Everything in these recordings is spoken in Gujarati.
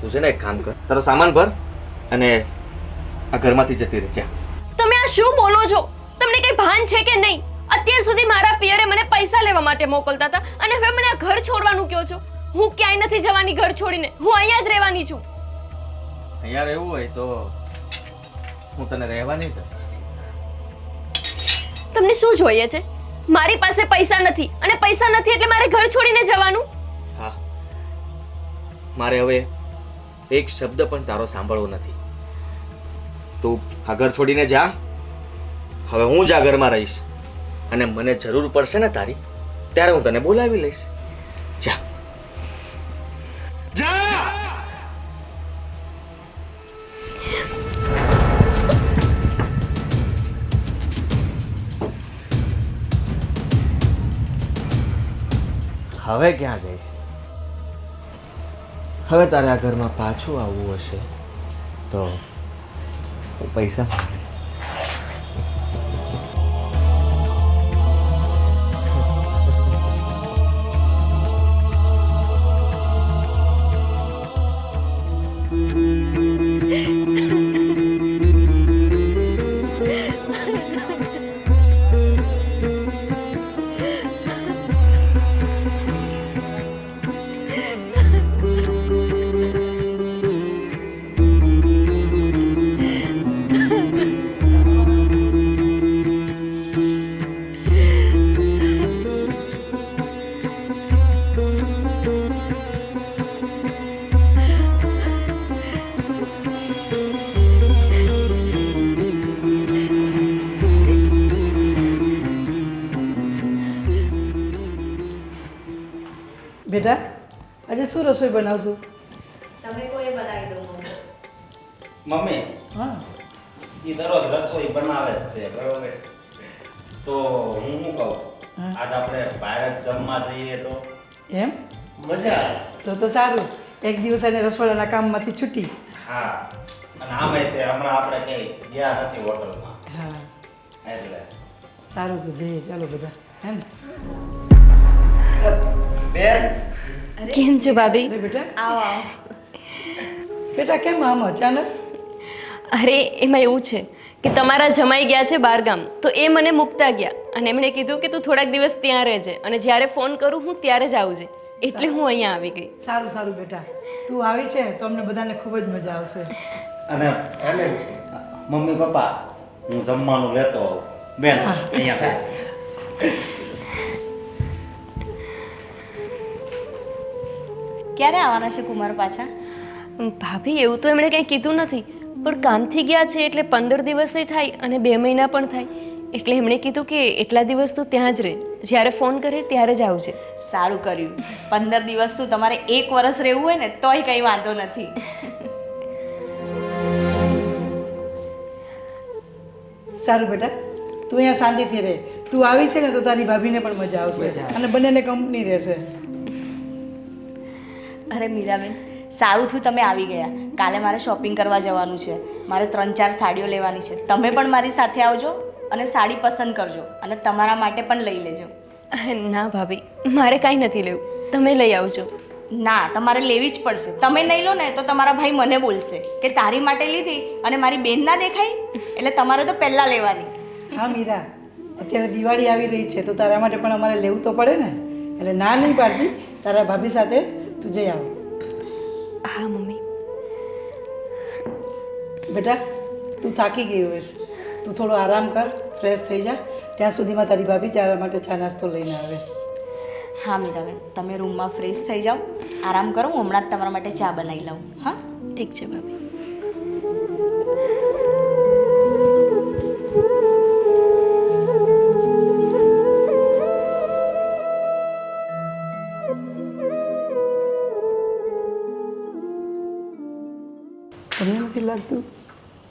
તું છે ને એક કામ કર. તારો સામાન ભર અને આ ઘરમાંથી જતી રહે. તમે આ શું બોલો છો? તમને કઈ ભાન છે કે નહીં? અત્યાર સુધી મારા પિયરે મને પૈસા લેવા માટે મોકલતા હતા અને હવે મને આ ઘર છોડવાનું કહો છો. હું ક્યાંય નથી જવાની ઘર છોડીને. હું અહીંયા જ રહેવાની છું. અહીંયા રહેવું હોય તો હું તને રહેવા નહીં દઉં તમને શું જોઈએ છે? મારી પાસે પૈસા નથી. અને પૈસા નથી એટલે મારે ઘર છોડીને જવાનું? હા. મારે હવે એક શબ્દ પણ તારો સાંભળવો નથી. તું આ ઘર છોડીને જા. હવે હું જ આ ઘરમાં રહીશ. અને મને જરૂર પડશે ને તારી ત્યારે હું તને બોલાવી લઈશ. જા. જા! હવે ક્યાં જઈશ? હવે તારે આ ઘરમાં પાછું આવવું હશે તો હું પૈસા માંગીશ. આજે કોઈ રસોઈ દો મમ્મી. હા. એ દરરોજ રસોઈ બનાવે છે બરોબર? તો હું શું કહું. આજ આપણે બહાર જમવા જઈએ તો? એમ? મજા તો તો સારું. એક દિવસ એને રસોડાના કામમાંથી છૂટી. હા. અને આમે તે હમણાં આપણે કઈ ગયા નથી હોટલમાં. હા. એટલે. સારું તો જઈએ. ચાલો બધા. હે ને બેન? કેમ છો ભાભી? બેટા. આવો આવો. બેટા કેમ આમ અચાનક? અરે એમાં એવું છે કે તમારા જમાઈ ગયા છે બારગામ તો એ મને મૂકતા ગયા અને એમણે કીધું કે તું થોડાક દિવસ ત્યાં રહેજે અને જ્યારે ફોન કરું હું ત્યારે જ આવજે. એટલે હું અહીંયા આવી ગઈ. સારું સારું બેટા. તું આવી છે તો અમને બધાને ખૂબ જ મજા આવશે. અને મમ્મી પપ્પા હું જમવાનું લેતો આવું. બેન અહીંયા ક્યારે આવવાના છે કુમાર પાછા? ભાભી એવું તો એમણે કંઈ કીધું નથી. પણ કામથી ગયા છે એટલે પંદર દિવસે થાય અને બે મહિના પણ થાય. એટલે એમણે કીધું કે એટલા દિવસ તું ત્યાં જ રહે. જ્યારે ફોન કરે ત્યારે જ આવજે. સારું કર્યું. પંદર દિવસ તો તમારે એક વર્ષ રહેવું હોય ને તોય કંઈ વાંધો નથી. સારું બેટા તું અહીંયા શાંતિથી રહે. તું આવી છે ને તો તારી ભાભીને પણ મજા આવશે. અને બંનેને કંપની રહેશે. અરે મીરાબેન સારું થયું તમે આવી ગયા. કાલે મારે શોપિંગ કરવા જવાનું છે. મારે ત્રણ ચાર સાડીઓ લેવાની છે. તમે પણ મારી સાથે આવજો અને સાડી પસંદ કરજો અને તમારા માટે પણ લઈ લેજો. ના ભાભી મારે કાંઈ નથી લેવું. તમે લઈ આવજો. ના તમારે લેવી જ પડશે. તમે નહીં લો ને તો તમારા ભાઈ મને બોલશે કે તારી માટે લીધી અને મારી બેન ના દેખાય. એટલે તમારે તો પહેલાં લેવાની. હા મીરા. અત્યારે દિવાળી આવી રહી છે તો તારા માટે પણ અમારે લેવું તો પડે ને. એટલે ના નહીં પાડતી. તારા ભાભી સાથે તું જઈ આવ. હા મમ્મી. બેટા તું થાકી ગઈ હોઈશ તું થોડો આરામ કર ફ્રેશ થઈ જા. ત્યાં સુધીમાં તારી ભાભી તારા માટે ચા નાસ્તો લઈને આવે. હા મીરાબેન તમે રૂમમાં ફ્રેશ થઈ જાઓ. આરામ કરો હું હમણાં જ તમારા માટે ચા બનાવી લઉં. હા? ઠીક છે ભાભી.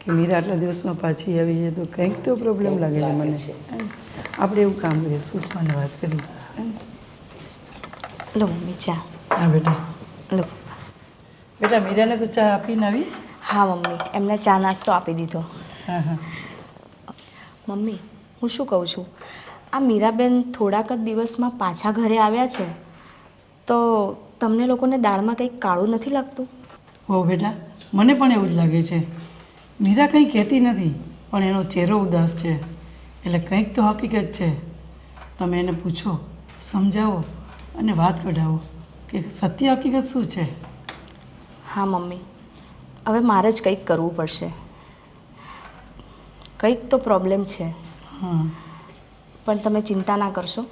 કે મીરા આટલા દિવસમાં પાછી આવી છે તો કંઈક તો પ્રોબ્લેમ લાગે છે મને. આપણે એવું કામ કરીએ સુષ્માને વાત કરી લો મમ્મી ચા. હા બેટા. લો. બેટા મીરાને તો ચા આપીને આવી? હા મમ્મી. એમને ચા નાસ્તો આપી દીધો. હા હા. મમ્મી હું શું કહું છું? આ મીરાબેન થોડાક જ દિવસમાં પાછા ઘરે આવ્યા છે. તો તમને લોકોને દાળમાં કંઈક કાળું નથી લાગતું? હો બેટા. મને પણ એવું જ લાગે છે. મીરા કંઈ કહેતી નથી પણ એનો ચહેરો ઉદાસ છે. એટલે કંઈક તો હકીકત છે. તમે એને પૂછો સમજાવો અને વાત કઢાવો કે સત્ય હકીકત શું છે? હા મમ્મી. હવે મારે જ કંઈક કરવું પડશે. કંઈક તો પ્રોબ્લેમ છે. હા. પણ તમે ચિંતા ના કરશો.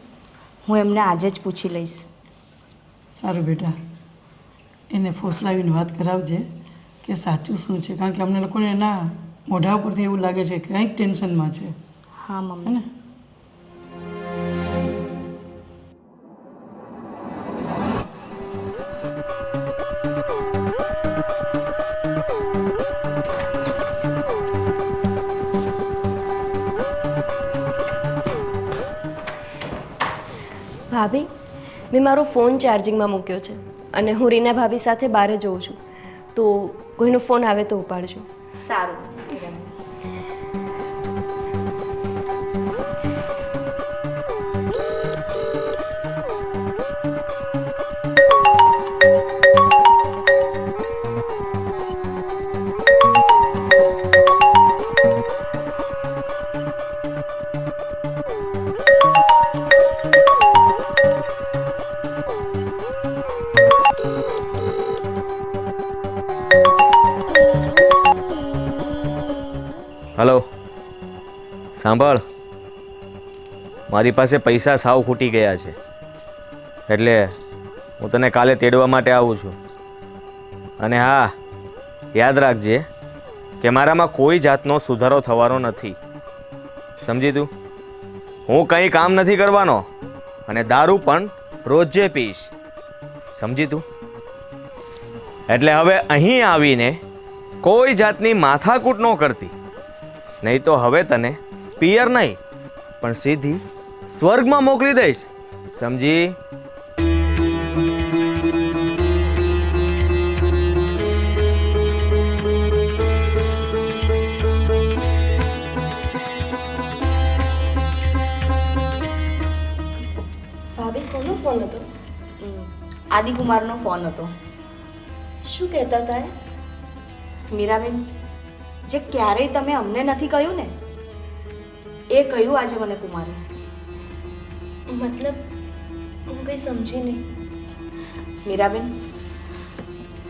હું એમને આજે જ પૂછી લઈશ. સારું બેટા. એને ફોસલાવીને વાત કરાવજે. કે સાચું શું છે? કારણ કે અમને લોકોને એના મોઢા ઉપરથી એવું લાગે છે કે કંઈક ટેન્શનમાં છે. હા હે મમ્મી ને? ભાભી મેં મારો ફોન ચાર્જિંગમાં મૂક્યો છે અને હું રીના ભાભી સાથે બહાર જઉં છું. તો કોઈનો ફોન આવે તો ઉપાડજો. સારું. સાંભળ. મારી પાસે પૈસા સાવ ખૂટી ગયા છે. એટલે હું તને કાલે તેડવા માટે આવું છું. અને હા, યાદ રાખજે કે મારામાં કોઈ જાતનો સુધારો થવાનો નથી. સમજી તું? હું કંઈ કામ નથી કરવાનો અને દારૂ પણ રોજે પીશ. સમજી તું? એટલે હવે અહીં આવીને કોઈ જાતની માથાકૂટ ન કરતી. નહીં તો હવે તને પિયર નહીં પણ સીધી સ્વર્ગમાં મોકલી દઈશ. સમજી? ભાભી કોનો ફોન હતો? આદિકુમારનો ફોન હતો. શું કહેતા હતા મીરાબેન જે ક્યારેય તમે અમને નથી કહ્યું ને એ કહ્યું આજે મને કુમારે? મતલબ હું કંઈ સમજી નહીં. મીરાબેન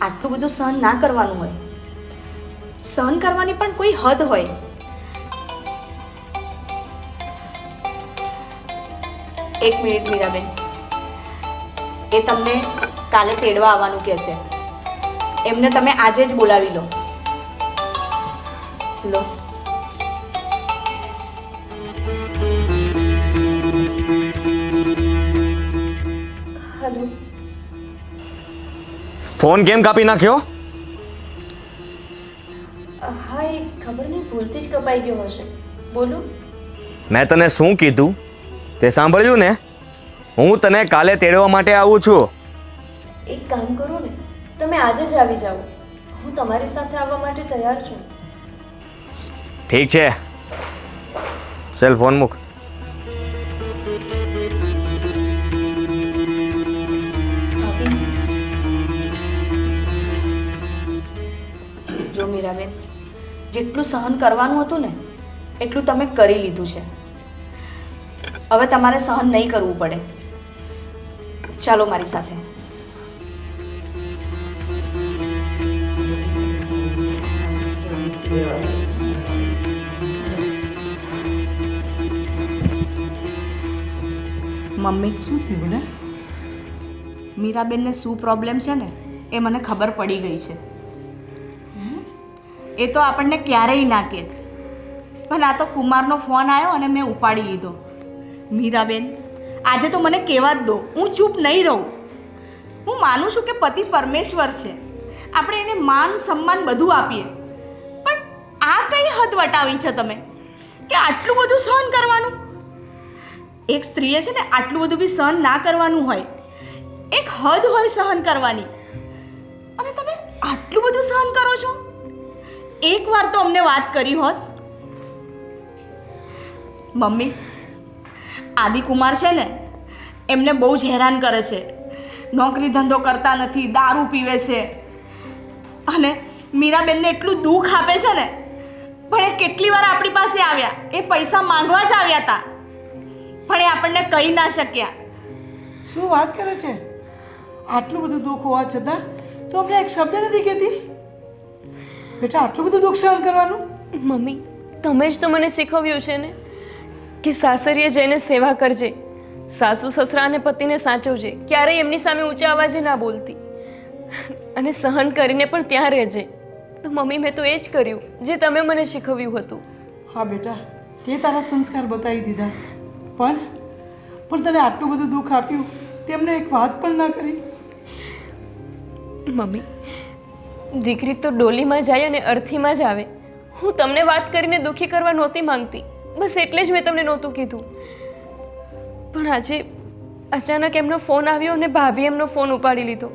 આટલું બધું સહન ના કરવાનું હોય. સહન કરવાની પણ કોઈ હદ હોય. એક મિનિટ મીરાબેન. એ તમને કાલે તેડવા આવવાનું કહે છે. એમને તમે આજે જ બોલાવી લો. લો. ફોન કેમ કાપી નાખ્યો? હા એ ખબર નહીં ભૂલથી જ કપાઈ ગયો હશે. બોલું? મેં તને શું કીધું? તે સાંભળ્યું ને? હું તને કાલે તેડવા માટે આવું છું. એક કામ કરો ને તમે આજે જ આવી જાઓ. હું તમારી સાથે આવવા માટે તૈયાર છું. ઠીક છે. ચલ ફોન મૂક. જેટલું સહન કરવાનું હતું ને, એટલું તમે કરી લીધું છે. હવે તમારે સહન નહીં કરવું પડે. ચાલો મારી સાથે. મમ્મી, શું થયું બેટા મીરાબેનને શું પ્રોબ્લેમ છે ને? એ મને ખબર પડી ગઈ છે. એ તો આપણને ક્યારેય ના કહે. પણ આ તો કુમારનો ફોન આવ્યો અને મેં ઉપાડી લીધો. મીરાબેન, આજે તો મને કહેવા જ દો, હું ચૂપ નહીં રહું. હું માનું છું કે પતિ પરમેશ્વર છે. આપણે એને માન, સન્માન બધું આપીએ. પણ આ કઈ હદ વટાવી છે તમે? કે આટલું બધું સહન કરવાનું? એક સ્ત્રીએ છે ને આટલું બધું બી સહન ના કરવાનું હોય. એક હદ હોય સહન કરવાની. અને તમે આટલું બધું સહન કરો છો? એકવાર તો અમને વાત કરી હોત. મમ્મી, આદિકુમાર છે ને, એમને બહુ જ હેરાન કરે છે. નોકરી ધંધો કરતા નથી, દારૂ પીવે છે. અને મીરાબેનને એટલું દુઃખ આપે છે ને, પણ એ કેટલી વાર આપણી પાસે આવ્યા, એ પૈસા માંગવા જ આવ્યા હતા પણ એ આપણને કહી ના શક્યા. શું વાત કરે છે? આટલું બધું દુઃખ હોવા છતાં તો અમને એક શબ્દ નથી કહેતી? બેટા આટલું બધું દુઃખ સહન કરવાનું? મમ્મી તમે જ તો મને શીખવ્યું છે ને કે સાસરીએ જઈને સેવા કરજે સાસુ સસરા અને પતિને સાચવજે ક્યારેય એમની સામે ઊંચા અવાજે ના બોલતી. અને સહન કરીને પણ ત્યાં રહેજે. તો મમ્મી મેં તો એ જ કર્યું જે તમે મને શીખવ્યું હતું. હા બેટા તે તારા સંસ્કાર બતાવી દીધા. પણ પણ તને આટલું બધું દુઃખ આપ્યું તેમને એક વાત પણ ના કરી? મમ્મી દીકરી તો ડોલીમાં જાય અને અર્થીમાં જ આવે. હું તમને વાત કરીને દુઃખી કરવા નહોતી માંગતી. બસ એટલે જ મેં તમને નહોતું કીધું. પણ આજે અચાનક એમનો ફોન આવ્યો અને ભાભી એમનો ફોન ઉપાડી લીધો.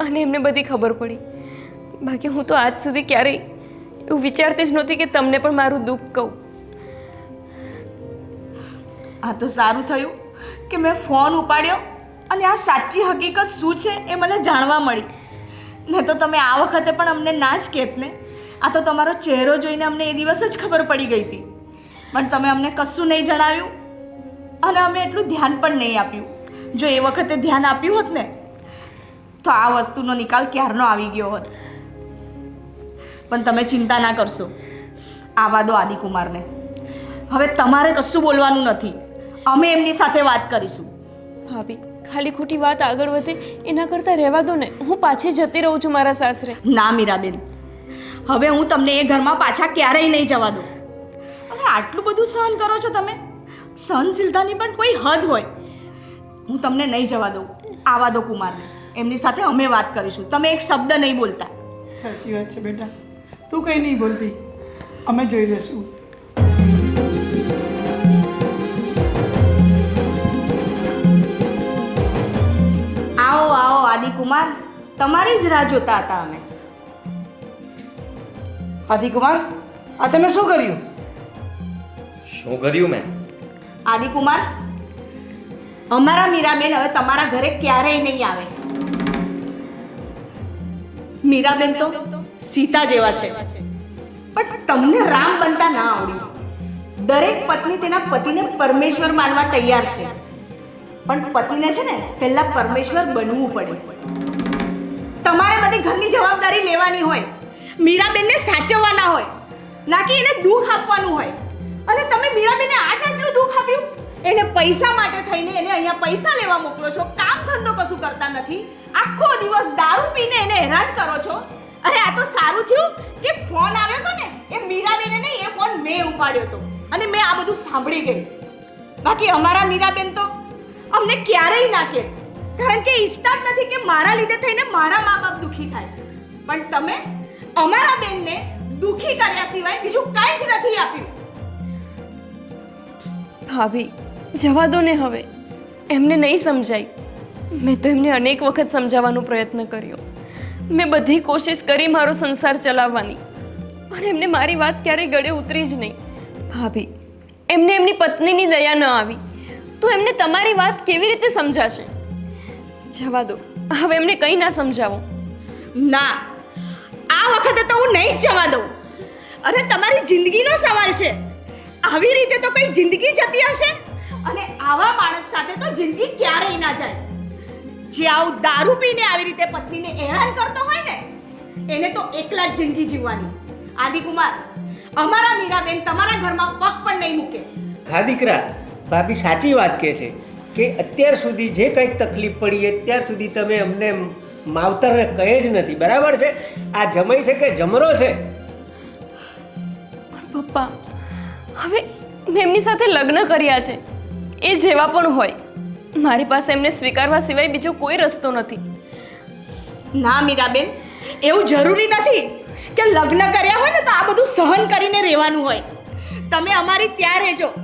અને એમને બધી ખબર પડી. બાકી હું તો આજ સુધી ક્યારેય એવું વિચારતી જ નહોતી કે તમને પણ મારું દુઃખ કહું. આ તો સારું થયું કે મેં ફોન ઉપાડ્યો અને આ સાચી હકીકત શું છે એ મને જાણવા મળી. ને તો તમે આ વખતે પણ અમને ના જ કહેત ને આ તો તમારો ચહેરો જોઈને અમને એ દિવસ જ ખબર પડી ગઈ હતી. પણ તમે અમને કશું નહીં જણાવ્યું અને અમે એટલું ધ્યાન પણ નહીં આપ્યું. જો એ વખતે ધ્યાન આપ્યું હોત ને, તો આ વસ્તુનો નિકાલ ક્યારનો આવી ગયો હોત? પણ તમે ચિંતા ના કરશો. આવા દો આદિકુમારને. હવે તમારે કશું બોલવાનું નથી. અમે એમની સાથે વાત કરીશું. ભાભી. ખાલી ખોટી વાત આગળ વધે એના કરતાં રહેવા દો ને. હું પાછી જતી રહું છું મારા સાસરે. ના મીરાબેન. હવે હું તમને એ ઘરમાં પાછા ક્યારેય નહીં જવા દઉં. અરે આટલું બધું સહન કરો છો તમે? સહનશીલતાની પણ કોઈ હદ હોય. હું તમને નહીં જવા દઉં. આવા દો કુમારને. એમની સાથે અમે વાત કરીશું. તમે એક શબ્દ નહીં બોલતા. સાચી વાત છે બેટા. તું કંઈ નહીં બોલતી. અમે જોઈ લેશું આદિકુમાર તમારી જ રાહ જોતા હતા અમે. આદિકુમાર આ તમે શું કર્યું? શું કર્યું મેં? આદિકુમાર અમારા મીરાબેન હવે તમારા ઘરે ક્યારેય નહીં આવે. મીરાબેન તો સીતા જેવા છે. પણ તમને રામ બનતા ના આવડ્યું. દરેક પત્ની તેના પતિને પરમેશ્વર માનવા તૈયાર છે. પણ પતિને છે ને પહેલા પરમેશ્વર બનવું પડે. તમારે બધી ઘરની જવાબદારી લેવાની હોય. મીરાબેનને સાચવવાના હોય. ના કે એને દુઃખ આપવાનું હોય. અને તમે મીરાબેનને આટ આટલું દુઃખ આપ્યું? એને પૈસા માટે થઈને એને અહીંયા પૈસા લેવા મોકલો છો. કામ ધંધો કશું કરતા નથી. આખો દિવસ દારૂ પીને એને હેરાન કરો છો. અરે, આ તો સારું થયું કે ફોન આવ્યો તો ને, એ મીરાબેને નહીં એ ફોન મેં ઉપાડ્યો હતો. અને મેં આ બધું સાંભળી ગઈ. બાકી અમારા મીરાબેન તો અમને ક્યારેય ના કે કારણ કે ઈચ્છતા જ નથી કે મારા લીધે થઈને મારા મા બાપ દુઃખી થાય. પણ તમે અમારા બેનને દુઃખી કર્યા સિવાય બીજું કાંઈ જ નથી આપ્યું. ભાભી, જવા દો ને હવે. એમને નહીં સમજાય. મેં તો એમને અનેક વખત સમજાવવાનો પ્રયત્ન કર્યો. મેં બધી કોશિશ કરી મારો સંસાર ચલાવવાની. પણ એમને મારી વાત ક્યારેય ગળે ઉતરી જ નહીં. ભાભી, એમને એમની પત્નીની દયા ન આવી. તો એમને તમારી વાત કેવી રીતે સમજાશે? જવા દો. હવે એમને કંઈ ના સમજાવો. ના. આ વખતે તો હું નહીં જ જવા દઉં. અરે તમારી જિંદગીનો સવાલ છે. આવી રીતે તો કઈ જિંદગી જતી હશે? અને આવા માણસ સાથે તો જિંદગી ક્યારેય ના જાય. જે આવું દારૂ પીને આવી રીતે પત્નીને હેરાન કરતો હોય ને એને તો એકલા જ જિંદગી જીવવાની. આદિકુમાર અમારા મીરાબેન તમારા ઘરમાં પગ પણ નહીં મૂકે. હા દીકરા. ભાભી સાચી વાત કહે છે કે અત્યાર સુધી જે કંઈક તકલીફ પડી અત્યાર સુધી તમે અમને માવતરને કહે જ નથી. બરાબર છે? આ જમાઈ છે કે જમરો છે? પપ્પા હવે મેં એમની સાથે લગ્ન કર્યા છે. એ જેવા પણ હોય. મારી પાસે એમને સ્વીકારવા સિવાય બીજો કોઈ રસ્તો નથી. ના મીરાબેન એવું જરૂરી નથી કે લગ્ન કર્યા હોય ને તો આ બધું સહન કરીને રહેવાનું હોય. તમે અમારી ત્યાં રહેજો.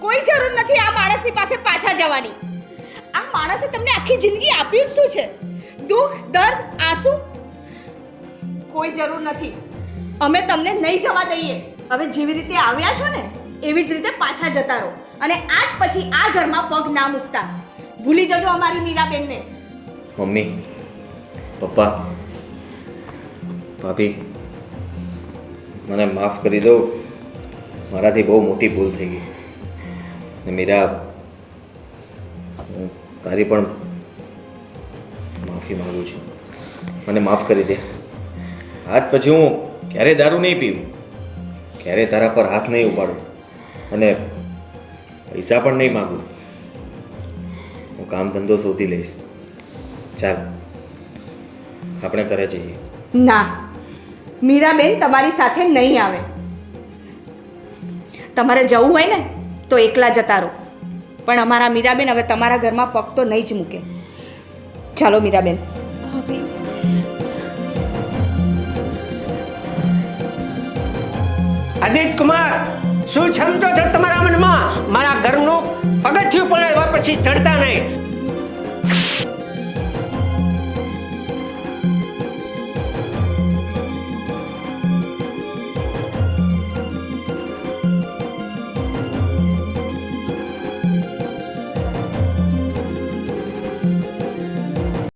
કોઈ જરૂર નથી આ માણસની પાસે પાછા જવાની. આ માણસે તમને આખી જિંદગી આપ્યું શું છે? દુઃખ, દર્દ, આંસુ? કોઈ જરૂર નથી. અમે તમને નહીં જવા દઈએ. હવે જેવી રીતે આવ્યા છો ને, એવી જ રીતે પાછા જતા રહો. અને આજ પછી આ ઘરમાં પગ ના મૂકતા. ભૂલી જજો અમારી મીરાબેનને. મમ્મી, પપ્પા, ભાભી, મને માફ કરી દો. મારાથી બહુ મોટી ભૂલ થઈ ગઈ. મીરા, હું તારી પણ માફી માગું છું. મને માફ કરી દે. આજ પછી હું ક્યારેય દારૂ નહીં પીવું? ક્યારેય તારા પર હાથ નહીં ઉપાડું? અને પૈસા પણ નહીં માગું? હું કામ ધંધો શોધી લઈશ. ચાલ, આપણે ઘરે જઈએ. ના, મીરાબેન તમારી સાથે નહીં આવે. તમારે જવું હોય ને તો એકલા જતા રહો. પણ અમારા મીરાબેન હવે તમારા ઘરમાં પગ તો નહીં જ મૂકે. ચાલો મીરાબેન. અદિત કુમાર, શું સમજો છો તમારા મનમાં? મારા ઘરનું પગથિયું પણ હવે પછી ચડતા નહીં.